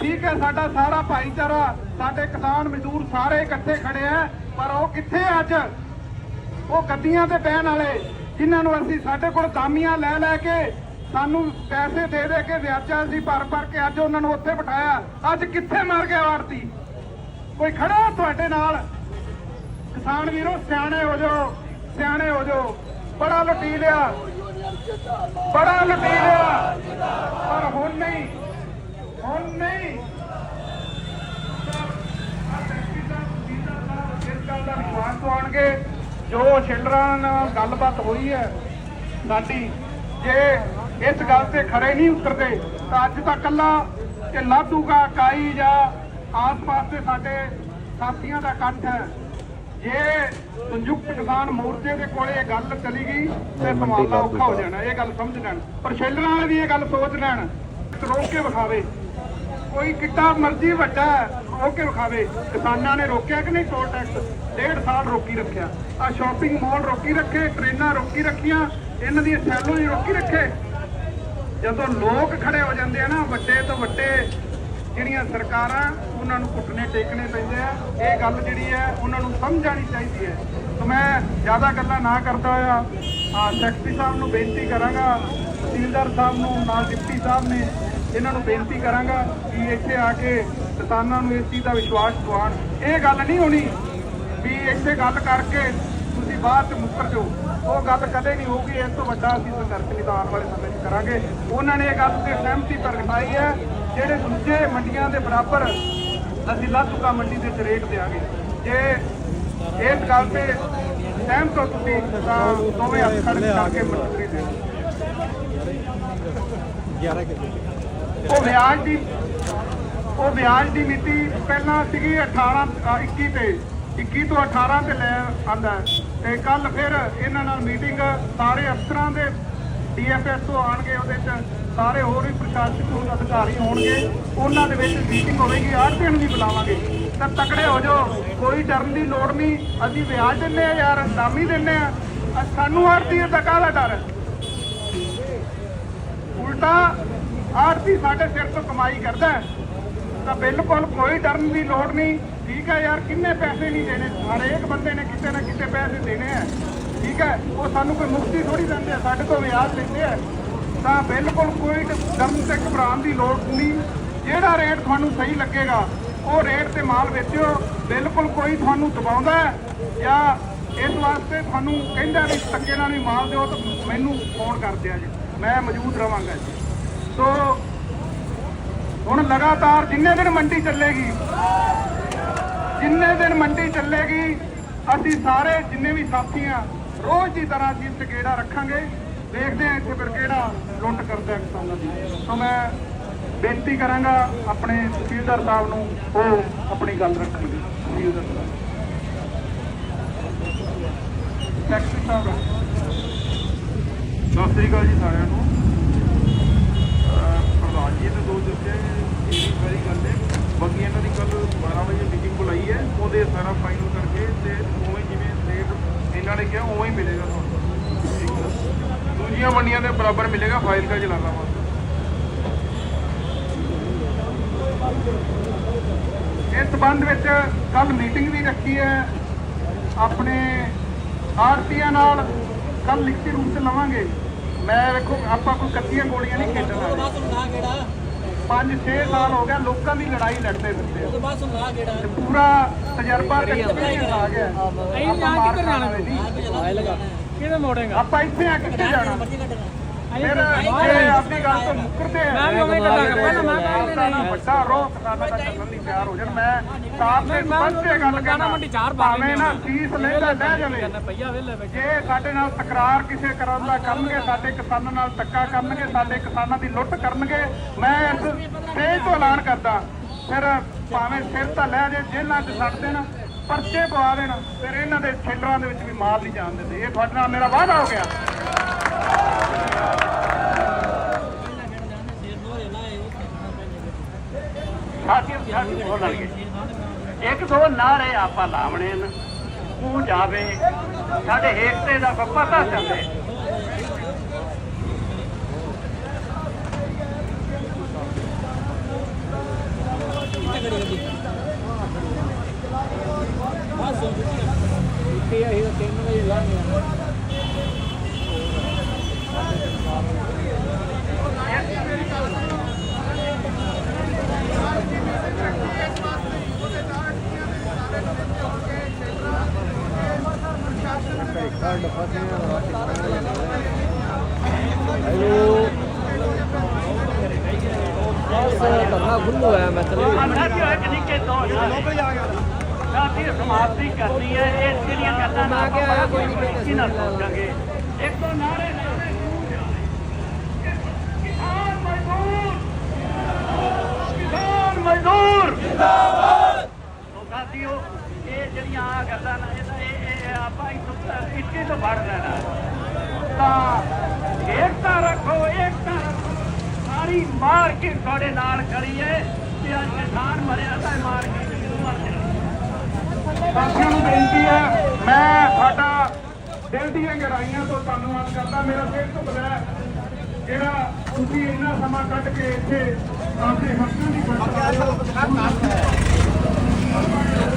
ਠੀਕ ਹੈ, ਸਾਡਾ ਸਾਰਾ ਭਾਈਚਾਰਾ, ਸਾਡੇ ਕਿਸਾਨ ਮਜ਼ਦੂਰ ਸਾਰੇ ਇਕੱਠੇ ਖੜੇ ਆ, ਪਰ ਉਹ ਕਿੱਥੇ ਅੱਜ? ਉਹ ਗੱਡੀਆਂ ਤੇ ਬਹਿਣ ਵਾਲੇ, ਜਿਨ੍ਹਾਂ ਨੂੰ ਅਸੀਂ ਸਾਡੇ ਕੋਲ ਦਾਮੀਆਂ ਲੈ ਲੈ ਕੇ ਸਾਨੂੰ ਪੈਸੇ ਦੇ ਦੇ ਕੇ ਵਿਆਜਾਂ ਅਸੀਂ ਭਰ ਭਰ ਕੇ ਅੱਜ ਉਹਨਾਂ ਨੂੰ ਉੱਥੇ ਬਿਠਾਇਆ। ਅੱਜ ਕਿੱਥੇ ਮਰ ਗਿਆ ਆੜਤੀ ਕੋਈ ਖੜਾ ਤੁਹਾਡੇ ਨਾਲ? ਕਿਸਾਨ ਵੀਰੋ, ਸਿਆਣੇ ਹੋ ਜਾਓ, ਸਿਆਣੇ ਹੋ ਜਾਓ। ਬੜਾ ਲੁੱਟੀ ਲਿਆ ਬੜਾ ਲੁੱਟੀ ਲਿਆ ਪਰ ਹੁਣ ਨਹੀਂ ਹੁਣ ਨਹੀਂ। ਵਿਸ਼ਵਾਸ ਦਵਾਉਣਗੇ ਜੋ ਸ਼ਿਲਰਾਂ ਨਾਲ ਗੱਲਬਾਤ ਹੋਈ ਹੈ, ਸਾਡੀ, ਜੇ ਇਸ ਗੱਲ ਤੇ ਖਰੇ ਨਹੀਂ ਉਤਰਦੇ, ਤਾਂ ਅੱਜ ਤਾਂ ਕੱਲਾ ਕਿ ਲਾਧੂਗਾ ਕਾਈ ਜਾਂ ਆਸ-ਪਾਸ ਦੇ ਸਾਡੇ ਸਾਥੀਆਂ ਦਾ ਇਕੱਠ ਹੈ। ਜੇ ਸੰਯੁਕਤ ਕਿਸਾਨ ਮੋਰਚੇ ਦੇ ਕੋਲੇ ਇਹ ਗੱਲ ਚਲੀ ਗਈ ਤੇ ਸੰਭਾਲਣਾ ਔਖਾ ਹੋ ਜਾਣਾ ਇਹ ਗੱਲ ਸਮਝ ਲੈਣ। ਪਰ ਸ਼ੈਲਰਾਂ ਵਾਲੇ ਵੀ ਇਹ ਗੱਲ ਸੋਚ ਲੈਣ ਰੋਕ ਕੇ ਵਿਖਾਵੇ। ਕੋਈ ਕਿੱਡਾ ਮਰਜ਼ੀ ਵੱਡਾ ਰੋਕ ਕੇ ਵਿਖਾਵੇ। ਕਿਸਾਨਾਂ ਨੇ ਰੋਕਿਆ ਕਿ ਨਹੀਂ? ਟੋਲ ਟੈਕਸ ਡੇਢ ਸਾਲ ਰੋਕੀ ਰੱਖਿਆ। ਆ ਸ਼ਾਪਿੰਗ ਮਾਲ ਰੋਕੀ ਰੱਖੇ ਟ੍ਰੇਨਾਂ ਰੋਕੀ ਰੱਖੀਆਂ ਇਹਨਾਂ ਦੀਆਂ ਸੈਲੋ ਹੀ ਰੋਕੀ ਰੱਖੇ। ਜਦੋਂ ਲੋਕ ਖੜੇ ਹੋ ਜਾਂਦੇ ਆ ਨਾ ਵੱਡੇ ਤੋਂ ਵੱਡੇ ਜਿਹੜੀਆਂ ਸਰਕਾਰਾਂ ਉਹਨਾਂ ਨੂੰ ਘੁੱਟਨੇ ਟੇਕਣੇ ਪੈਂਦੇ ਆ, ਇਹ ਗੱਲ ਜਿਹੜੀ ਹੈ ਉਹਨਾਂ ਨੂੰ ਸਮਝ ਸਮਝਾਣੀ ਚਾਹੀਦੀ ਹੈ। ਤਾਂ ਮੈਂ ਜ਼ਿਆਦਾ ਗੱਲਾਂ ਨਾ ਕਰਦਾ ਹੋਇਆ, ਆ ਸੈਕਟਰੀ ਸਾਹਿਬ ਨੂੰ ਬੇਨਤੀ ਕਰਾਂਗਾ, ਤਹਿਸੀਲਦਾਰ ਸਾਹਿਬ ਨੂੰ, ਨਾਲ ਡਿਪਟੀ ਸਾਹਿਬ ਨੇ ਇਹਨਾਂ ਨੂੰ ਬੇਨਤੀ ਕਰਾਂਗਾ ਕਿ ਇੱਥੇ ਆ ਕੇ ਕਿਸਾਨਾਂ ਨੂੰ ਇਸ ਚੀਜ਼ ਦਾ ਵਿਸ਼ਵਾਸ ਦਿਵਾਉਣ। ਇਹ ਗੱਲ ਨਹੀਂ ਹੋਣੀ ਵੀ ਇੱਥੇ ਗੱਲ ਕਰਕੇ ਤੁਸੀਂ ਬਾਅਦ ਚ ਮੁੱਕਰ ਜਾਓ। ਉਹ ਗੱਲ ਕਦੇ ਨਹੀਂ ਹੋਊਗੀ, ਇਸ ਤੋਂ ਵੱਡਾ ਅਸੀਂ ਸੰਘਰਸ਼ ਨਹੀਂ ਤਾਂ ਆਉਣ ਵਾਲੇ ਸਮੇਂ 'ਚ ਕਰਾਂਗੇ। ਉਹਨਾਂ ਨੇ ਇਹ ਗੱਲ ਤੇ ਸਹਿਮਤੀ ਪ੍ਰਗਟਾਈ ਹੈ ਜਿਹੜੇ ਦੂਜੇ ਮੰਡੀਆਂ ਦੇ ਬਰਾਬਰ ਅਸੀਂ ਲਾਧੂਕਾ ਮੰਡੀ ਦੇ ਰੇਟ ਦੇਾਂਗੇ ਜੇ ਇਸ ਗੱਲ ਤੇ ਸਹਿਮਤ ਹੋ ਤੁਸੀਂ ਤਾਂ ਦੋਵੇਂ ਹੱਥ ਖੜੇ ਕਰਕੇ ਮੰਜ਼ੂਰੀ ਦੇ ਉਹ ਵਿਆਜ ਦੀ ਉਹ ਵਿਆਜ ਦੀ ਮਿਤੀ ਪਹਿਲਾਂ ਸੀਗੀ 18 ਅ, 21 ਤੇ 21 ਤੋਂ 18 ਤੇ ਲੈ ਆਂਦਾ ਤੇ ਕੱਲ ਫਿਰ ਇਹਨਾਂ ਨਾਲ ਮੀਟਿੰਗ ਸਾਰੇ ਅਫਸਰਾਂ ਦੇ ਡੀਐਫਐਸਓ ਆਣਗੇ ਉਹਦੇ ਚ ਸਾਰੇ ਹੋਰ ਵੀ ਪ੍ਰਸ਼ਾਸਨਿਕ ਅਧਿਕਾਰੀ ਹੋਣਗੇ, ਉਹਨਾਂ ਦੇ ਵਿੱਚ ਮੀਟਿੰਗ ਹੋਵੇਗੀ ਆੜਤੀਆਂ ਨੂੰ ਵੀ ਬੁਲਾਵਾਂਗੇ। ਤਾਂ ਤਕੜੇ ਹੋ ਜਾਓ, ਕੋਈ ਡਰਨ ਦੀ ਲੋੜ ਨਹੀਂ, ਅਸੀਂ ਵਿਆਜ ਦਿੰਨੇ ਆ ਯਾਰ ਦਾਮੀ ਦਿੰਨੇ ਆ ਅ- ਸਾਨੂੰ ਆੜਤੀ ਦਾ ਕਾਹਦਾ ਡਰ? ਉਲਟਾ ਆੜਤੀ ਸਾਡੇ ਸਿਰ ਤੋਂ ਕਮਾਈ ਕਰਦਾ ਤਾਂ ਬਿਲਕੁਲ ਕੋਈ ਡਰਨ ਦੀ ਲੋੜ ਨਹੀਂ। ਠੀਕ ਹੈ ਯਾਰ, ਕਿੰਨੇ ਪੈਸੇ ਨਹੀਂ ਦੇਣੇ? ਹਰੇਕ ਬੰਦੇ ਨੇ ਕਿਤੇ ਨਾ ਕਿਤੇ ਪੈਸੇ ਦੇਣੇ ਆ ਠੀਕ ਹੈ? ਉਹ ਸਾਨੂੰ ਕੋਈ ਮੁਕਤੀ ਥੋੜੀ ਦਿੰਦੇ ਆ, ਸਾਡੇ ਤੋਂ ਵਿਆਜ ਲੈਂਦੇ ਆ। ਤਾਂ ਬਿਲਕੁਲ ਕੋਈ ਡਰਨ ਤੇ ਘਬਰਾਉਣ ਦੀ ਲੋੜ ਨਹੀਂ। ਜਿਹੜਾ ਰੇਟ ਤੁਹਾਨੂੰ ਸਹੀ ਲੱਗੇਗਾ, ਉਹ ਰੇਟ ਤੇ ਮਾਲ ਵੇਚਿਓ। ਬਿਲਕੁਲ ਕੋਈ ਤੁਹਾਨੂੰ ਦਬਾਉਂਦਾ ਜਾਂ ਇਸ ਵਾਸਤੇ ਤੁਹਾਨੂੰ ਕਹਿੰਦਾ ਵੀ ਧੱਕੇ ਨਾਲ ਵੀ ਮਾਲ ਦਿਓ ਤਾਂ ਮੈਨੂੰ ਫੋਨ ਕਰਦੇ ਆ ਜੀ। ਮੈਂ ਮੌਜੂਦ ਰਵਾਂਗਾ ਜੀ। ਸੋ, ਹੁਣ ਲਗਾਤਾਰ ਜਿੰਨੇ ਦਿਨ ਮੰਡੀ ਚੱਲੇਗੀ, ਜਿੰਨੇ ਦਿਨ ਮੰਡੀ ਚੱਲੇਗੀ, ਅਸੀਂ ਸਾਰੇ ਜਿੰਨੇ ਵੀ ਸਾਥੀ ਆ ਰੋਜ਼ ਦੀ ਤਰ੍ਹਾਂ ਅਸੀਂ ਇੱਥੇ ਰੱਖਾਂਗੇ। ਦੇਖਦੇ ਆ ਇੱਥੇ ਫਿਰ ਕਿਹੜਾ ਲੁੱਟ ਕਰਦਾ ਕਿਸਾਨਾਂ ਦੀ। ਸੋ ਮੈਂ ਬੇਨਤੀ ਕਰਾਂਗਾ ਆਪਣੇ ਤਹਿਸੀਲਦਾਰ ਸਾਹਿਬ ਨੂੰ, ਉਹ ਆਪਣੀ ਗੱਲ ਰੱਖਣਗੇ। ਤਹਿਸੀਲਦਾਰ ਸਾਹਿਬ। ਸੈਕਟਰੀ ਸਾਹਿਬ। ਸਤਿ ਸ੍ਰੀ ਅਕਾਲ ਜੀ ਸਾਰਿਆਂ ਨੂੰ। ਪ੍ਰਧਾਨ ਜੀ ਨੇ ਦੋ ਦੱਸਿਆ ਇਹ ਵਾਰੀ ਗੱਲ ਹੈ। ਬਾਕੀ ਇਹਨਾਂ ਦੀ ਕੱਲ 12 ਵਜੇ ਮੀਟਿੰਗ ਬੁਲਾਈ ਹੈ। ਉਹਦੇ ਸਾਰਾ ਫਾਈਨਲ ਕਰਕੇ ਤੇ ਜਿਨ੍ਹਾਂ ਨੇ ਕਿਹਾ, ਉਵੇਂ ਹੀ ਮਿਲੇਗਾ ਤੁਹਾਨੂੰ। ਦੂਜੀਆਂ ਮੰਡੀਆਂ ਦੇ ਬਰਾਬਰ ਮਿਲੇਗਾ, ਫਾਈਲ ਦਾ ਜਲਾਲਾ ਵਾ। ਇਸ ਸੰਬੰਧ ਵਿੱਚ ਕੱਲ ਮੀਟਿੰਗ ਵੀ ਰੱਖੀ ਹੈ। ਆਪਣੇ ਆਰਤੀਆਂ ਨਾਲ ਕੱਲ ਲਿਖਤੀ ਰੂਪ ਤੇ ਲਵਾਂਗੇ। ਮੈਂ ਵੇਖੋ, ਆਪਾਂ ਕੋਈ ਕੱਚੀਆਂ ਗੋਲੀਆਂ ਨਹੀਂ ਖੇਡਣਾ ਵਾਲੇ ਪੰਜ 6 ਸਾਲ ਹੋ ਗਿਆ ਲੋਕਾਂ ਦੀ ਲੜਾਈ ਲੜਦੇ ਫਿਰਦੇ ਆ ਤੇ ਪੂਰਾ ਤਜਰਬਾ ਤੇ experience ਆ ਗਿਆ ਮਾਰ ਖਾਣ ਵਾਲੇ ਨਹੀਂ ਕਿਹਦੇ ਮੋੜੇਗਾ ਆਪਾਂ ਇੱਥੇ ਆ ਕਿੱਥੇ ਜਾਣਾ ਫਿਰ ਜੇ ਆਪਣੀ ਗੱਲ ਤੋਂ ਮੁੱਕਰਦੇ ਆ। ਮੈਂ ਵੀ ਉਵੇਂ ਗੱਲਾਂ ਕਰਦਾ ਨਾ, ਮੈਂ ਕਹਿੰਦਾ ਕਿਸਾਨਾਂ ਦਾ ਵੱਡਾ ਰੋਹ ਕਿਸਾਨਾਂ ਦਾ ਚੱਲਣ ਲਈ ਤਿਆਰ ਹੋ ਜਾਣ। ਮੈਂ ਸਾਫ਼ ਤੇ ਸਪਸ਼ਟ ਇਹ ਗੱਲ ਦੁਕਾਨਾਂ ਮੰਡੀ ਚਾਰ ਪਾ ਭਾਵੇਂ ਨਾ ਫੀਸ ਲੈਂਦਾ ਲੈ ਜਾਵੇ। ਪਈਆ ਵੇਲੇ ਵਿੱਚ ਜੇ ਸਾਡੇ ਨਾਲ ਤਕਰਾਰ ਕਿਸੇ ਕਰਨ ਦਾ ਕਰਨਗੇ ਸਾਡੇ ਕਿਸਾਨਾਂ ਨਾਲ ਧੱਕਾ ਕਰਨਗੇ ਸਾਡੇ ਕਿਸਾਨਾਂ ਦੀ ਲੁੱਟ ਕਰਨਗੇ। ਮੈਂ ਇਸ ਸਟੇਜ ਤੋਂ ਐਲਾਨ ਕਰਦਾ। ਫਿਰ ਭਾਵੇਂ ਸਿਰ ਤਾਂ ਲੈ ਜੇ ਜੇਲ੍ਹਾਂ 'ਚ ਛੱਡ ਦੇਣ ਪਰਚੇ ਪਵਾ ਦੇਣ ਫਿਰ ਇਹਨਾਂ ਦੇ ਛਿੱਲਰਾਂ ਦੇ ਵਿੱਚ ਵੀ ਮਾਲ ਨਹੀਂ ਜਾਣ ਦਿੰਦੇ। ਇਹ ਤੁਹਾਡੇ ਨਾਲ ਮੇਰਾ ਵਾਅਦਾ ਹੋ ਗਿਆ। ਸਾਥੀਓ ਇੱਕ ਦੋ ਨਾਰੇ ਆਪਾਂ ਲਾਵਣੇ ਨੇ ਉਹ ਜਾਵੇ ਸਾਡੇ ਏਕਤੇ ਦਾ ਪਤਾ ਚੱਲੇ। ਸਾਥੀਓ ਇੱਕ ਨਿੱਕੇ ਦੋ ਨੌਕਰੀ ਆ ਗਿਆ। ਸਾਥੀਓ ਸਮਾਪਤੀ ਕਰਨੀ ਹੈ। ਇਹ ਜਿਹੜੀਆਂ ਗੱਲਾਂ ਨਾ ਆਪਾਂ ਕੋਈ ਨਹੀਂ ਨਾ ਸੋਚਾਂਗੇ ਇੱਕ ਦੋ ਨਾਰੇ ਨਾਰੇ ਕਿਸਾਨ ਮਜ਼ਦੂਰ! ਕਿਸਾਨ ਮਜ਼ਦੂਰ! ਜਿੰਦਾਬਾਦ! ਸਾਥੀਓ ਇਹ ਜਿਹੜੀਆਂ ਆ ਗੱਲਾਂ ਨਾ ਇਹ ਇਹ ਆਪਾਂ ਇੱਥੋਂ ਇੱਥੇ ਤੋਂ ਫੜ ਲੈਣਾ। ਤਾਂ ਏਕਤਾ ਰੱਖੋ ਏਕਤਾ ਰੱਖੋ ਮਾਰ ਕੇ ਤੁਹਾਡੇ ਨਾਲ ਖੜੀ ਹੈ ਤੇ ਅੱਜ ਕਿਸਾਨ ਮਰਿਆ ਤਾਂ ਮਾਰ ਕੇ ਕਿਉਂ ਮਰ ਜਾਣਾ ਸਾਥੀਆਂ ਨੂੰ ਬੇਨਤੀ ਹੈ, ਮੈਂ ਸਾਡਾ ਦਿਲ ਦੀਆਂ ਗਹਿਰਾਈਆਂ ਤੋਂ ਧੰਨਵਾਦ ਕਰਦਾ। ਮੇਰਾ ਸਿਰ ਤੋਂ ਬਗੈਰ ਜਿਹੜਾ ਤੁਸੀਂ ਇੰਨਾ ਸਮਾਂ ਕੱਢ ਕੇ ਇੱਥੇ ਆਪਣੇ ਹੱਕਾਂ ਦੀ ਗੱਲ ਕਰ ਰਹੇ ਹੋ।